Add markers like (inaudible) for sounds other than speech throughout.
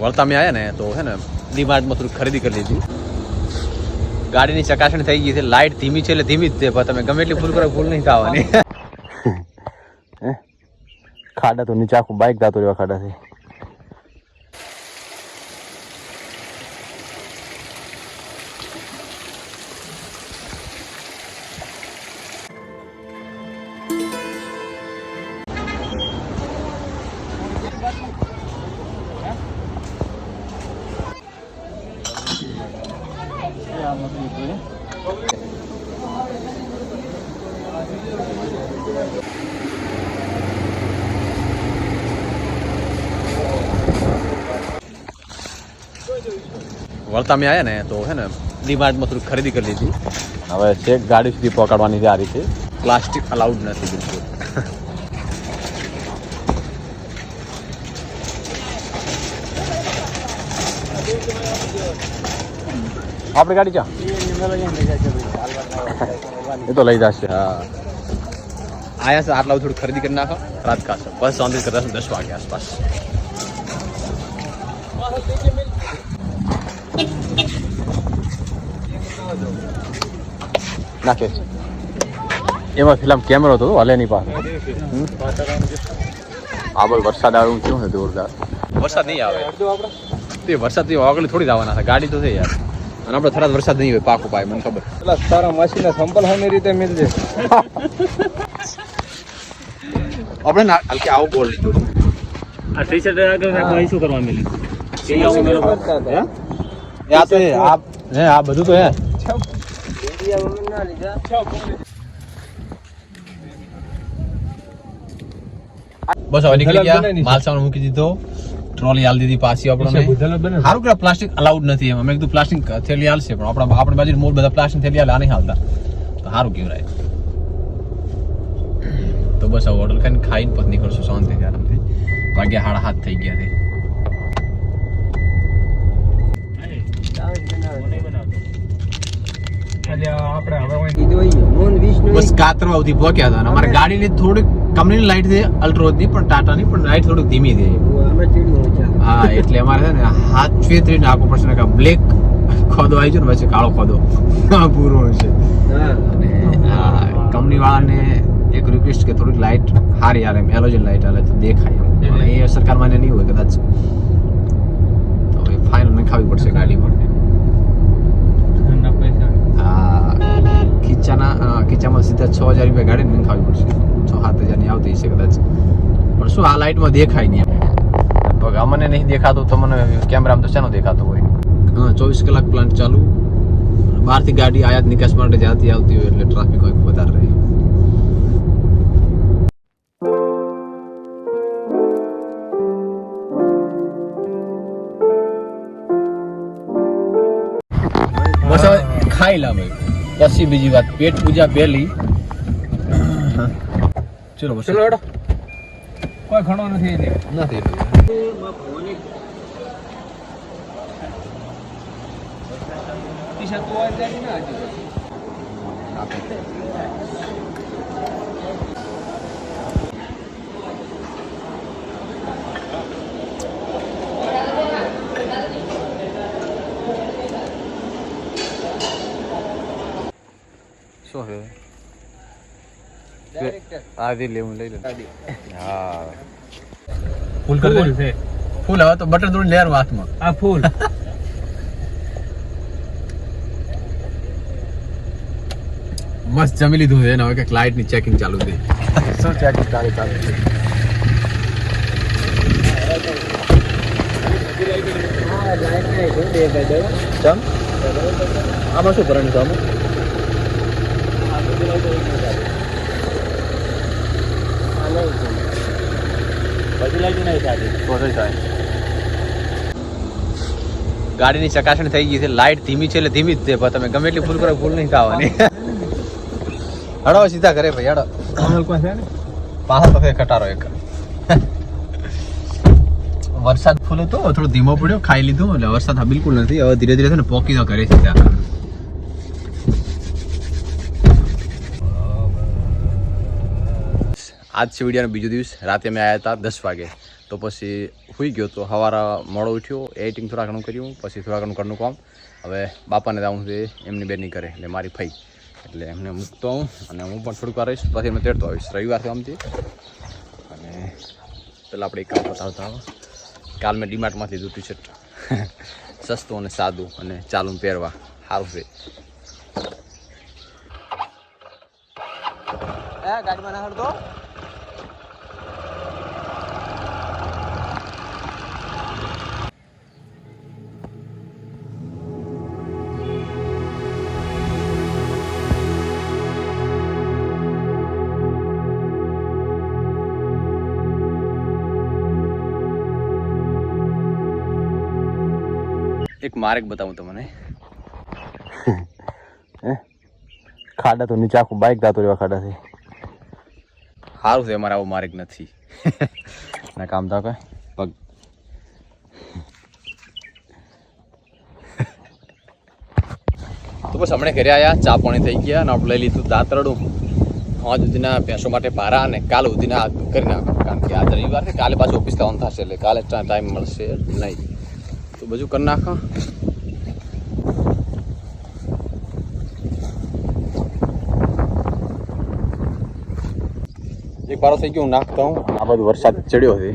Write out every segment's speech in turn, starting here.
વળતા મેં આવ્યા ને તો હે ને ડીમાર્ટમાં થોડી ખરીદી કરી લીધી. ગાડીની ચકાસણી થઈ ગઈ છે લાઇટ ધીમી છે એટલે ધીમી જ છે, પણ તમે ગમે એટલી ફૂલ કરો ફૂલ નહીં થવાની ખાડા તો નીચે આખું બાઇક જાતો રહેવા ખાડાથી. વળતા મેં આવ્યા ને તો હે ને ડીમાર્ટમાં થોડી ખરીદી કરી લીધી. હવે ચેક ગાડી સુધી પકડવાની છે આ રીતે. પ્લાસ્ટિક અલાઉડ નથી બિલકુલ. આપણી ગાડી ચા એ તો લઈ જશે હા. આયા છે આટલા થોડું ખરીદી કરી નાખો. રાત કાશે બસ શાંતિ કરતા દસ વાગે આસપાસ. નાખે છે. એમાં ફિલ્મ કેમેરો હતો હલે નહીં પાસે. આ બોલ વરસાદ આવે કેવું છે જોરદાર? વરસાદ નહીં આવે. તે વરસાદથી આગળ થોડી જ આવવાના છે. ગાડી તો છે યાર. અને આપણે થરાદ વરસાદ નહીં હોય પાકો ભાઈ મને ખબર. પેલા તારા મશીન સંપલ સામે રીતે મિલજે આપણે ના હલકે આવું બોલ લીધો. આ ટી શર્ટ આગળ અહીં શું કરવા મેલી? આ તો આ હે આ બધું તો હે. બસ હવે નીકળી ગયા. માલ સામાન મૂકી દીધો. ટ્રોલી આલ દીધી પાછી આપણને. સારું કે પ્લાસ્ટિક અલાઉડ નથી એમ. અમે કીધું પ્લાસ્ટિક થેલી હાલશે પણ આપણા આપણી બાજુ મોર બધા પ્લાસ્ટિક થેલી હાલે આ નહીં હાલતા. તો સારું કહેવાય. તો બસ હવે ઓર્ડર ખાઈને ખાઈને પછી નીકળશું શાંતિથી આરામથી. વાગ્યા હાડા હાથ થઈ ગયા છે. બસ કાતરવા સુધી પહોંચ્યા હતા અમારે અમારી ગાડીની થોડીક કંપનીની લાઇટ છે અલ્ટ્રો હતી પણ ટાટાની પણ લાઈટ થોડીક ધીમી છે. હા એટલે અમારે છે ને હાથ છેતરી નાખવું પડશે ને બ્લેક ખોદો આવી છે ને પછી કાળો ખોદો. પૂરો છે. અને કંપની વાળાને એક રિક્વેસ્ટ કે થોડીક લાઇટ સારી યાર એમ હેલોજન લાઇટ હાલે તો દેખાય એમ. એ સરકાર માન્ય નહીં હોય કદાચ. તો એ ફાઇનલ નખાવી પડશે ગાડીમાં હા ખીચાના ખીચામાં સીધા છ હજાર રૂપિયા ગાડી નખાવી પડશે. છ સાત હજારની આવતી હશે કદાચ. પણ શું આ લાઇટમાં દેખાય નહીં પગ અમને નહીં દેખાતું તો મને કેમેરામાં તો શાનો દેખાતો હોય? હા ચોવીસ કલાક પ્લાન્ટ ચાલુ. બહારથી ગાડી આયાત નિકાસ માટે જાતી આવતી હોય એટલે ટ્રાફિક હોય વધારે રહે. બસ ખાઈ લા ભાઈ પછી બીજી વાત પેટ પૂજા પહેલી. ચલો બસ. ચલો હેડો. કોઈ ઘણો નથી એને. નથી. શું છે આ દી લેવું લઈ લે હા ફૂલ કરી ફૂલ દે છે ફૂલ હવે તો બટન થોડી લેર હાથમાં આ ફૂલ મસ્ત જમી લીધું છે ને હવે કંઈક લાઇટની ચેકિંગ ચાલુ છે શું ચેકિંગ ચાલુ ચાલુ છે ચમ આમાં શું કરવાનું છે આમાં પછી લાગી નહીં સાચી ગાડીની ચકાસણી થઈ ગઈ છે. લાઇટ ધીમી છે એટલે ધીમી જ છે. પણ તમે ગમે એટલી ફૂલ કરો ફૂલ નહીં થવાની હડો સીધા કરે ભાઈ, હડો. કોઈ છે ને પાછા તો કટારો એક. વરસાદ ફૂલ હતો, થોડો ધીમો પડ્યો, ખાઈ લીધું, એટલે વરસાદ બિલકુલ નથી. હવે ધીરે ધીરે છે ને પોકી તો કરે છે આજ છે વિડીયોનો બીજો દિવસ. રાતે અમે આવ્યા હતા દસ વાગે. તો પછી સુઈ ગયો તો સવારે મોડો ઉઠ્યો એડિટિંગ થોડા ઘણું કર્યું, પછી થોડા ઘણું ઘરનું કામ. હવે બાપાને તો હું એમની બેનની કરે એટલે મારી ફઈ. એટલે એમને મૂકતો હું અને હું પણ થોડુંક વાર રહીશ. પછી એમને તેડતો આવીશ, રવિવાર છે આમથી. અને પેલા આપણે એક કામ બતાવતા કાલ મેં ડીમાર્ટમાંથી લીધું ટી શર્ટ (laughs) સસ્તું અને સાદું અને ચાલુ પહેરવા. સારું છે. એક માર્ગ બતાવું તમને? (laughs) ખાડા તો નીચે આખું બાઇક દાતો રહેવા ખાડા છે સારું છે અમારે આવો માર્ગ નથી. (laughs) ના કામ થાય પગ. તો બસ હમણાં ઘરે આવ્યા ચા પાણી થઈ ગયા અને આપણે લઈ લીધું દાંતરડું. આજ સુધીના ભેંસો માટે ભારા અને કાલ સુધીના કરી નાખો કારણ કે આજ રવિવાર કાલે પાછું ઓફિસ થવાનું થશે એટલે કાલે ટાઈમ મળશે નહીં. તો બધું કરી નાખો એક પારો થઈ ગયો, હું નાખતા હું આ બધું વરસાદ ચડ્યો છે.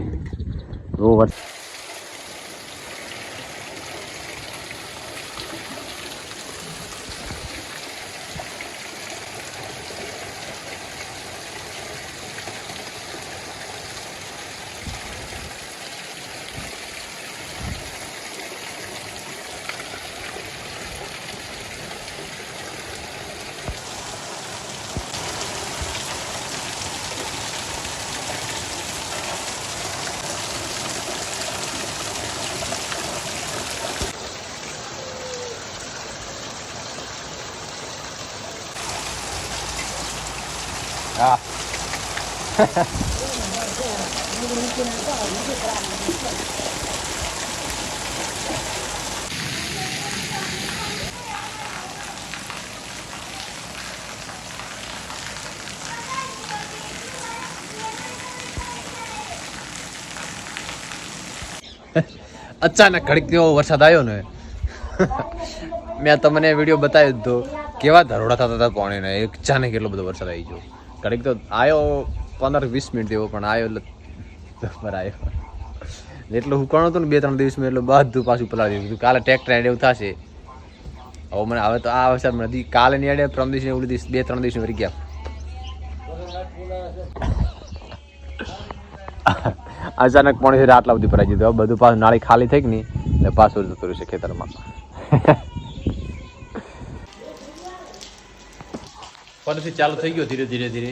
બહુ વરસાદ હા (laughs) અચાનક ઘડીક જેવો વરસાદ આવ્યો ને. (laughs) મેં તમને વીડિયો બતાવ્યો હતો કેવા ધરોડા થતા હતા પાણીને. અચાનક એટલો બધો વરસાદ આવી ગયો. ઘડીક તો આવ્યો પંદર વીસ મિનિટ જેવો, પણ આવ્યો એટલે બરાબર આવ્યો એટલું હુકાણું હતું ને બે ત્રણ દિવસમાં એટલે બધું પાછું પલાળી દીધું. કાલે ટ્રેક્ટર એડ એવું થશે. હવે મને હવે તો આ મને હજી કાલે નહીં એડે ત્રણ દિવસ એવું દિવસ, બે ત્રણ દિવસ વરી ગયા. અચાનક પાણી છે આટલા બધી ભરાઈ દીધું બધું પાછું નાળી ખાલી થઈ ગઈ નહીં એટલે પાછું જતું રહ્યું છે ખેતરમાં. ફરીથી ચાલુ થઈ ગયો ધીરે ધીરે ધીરે.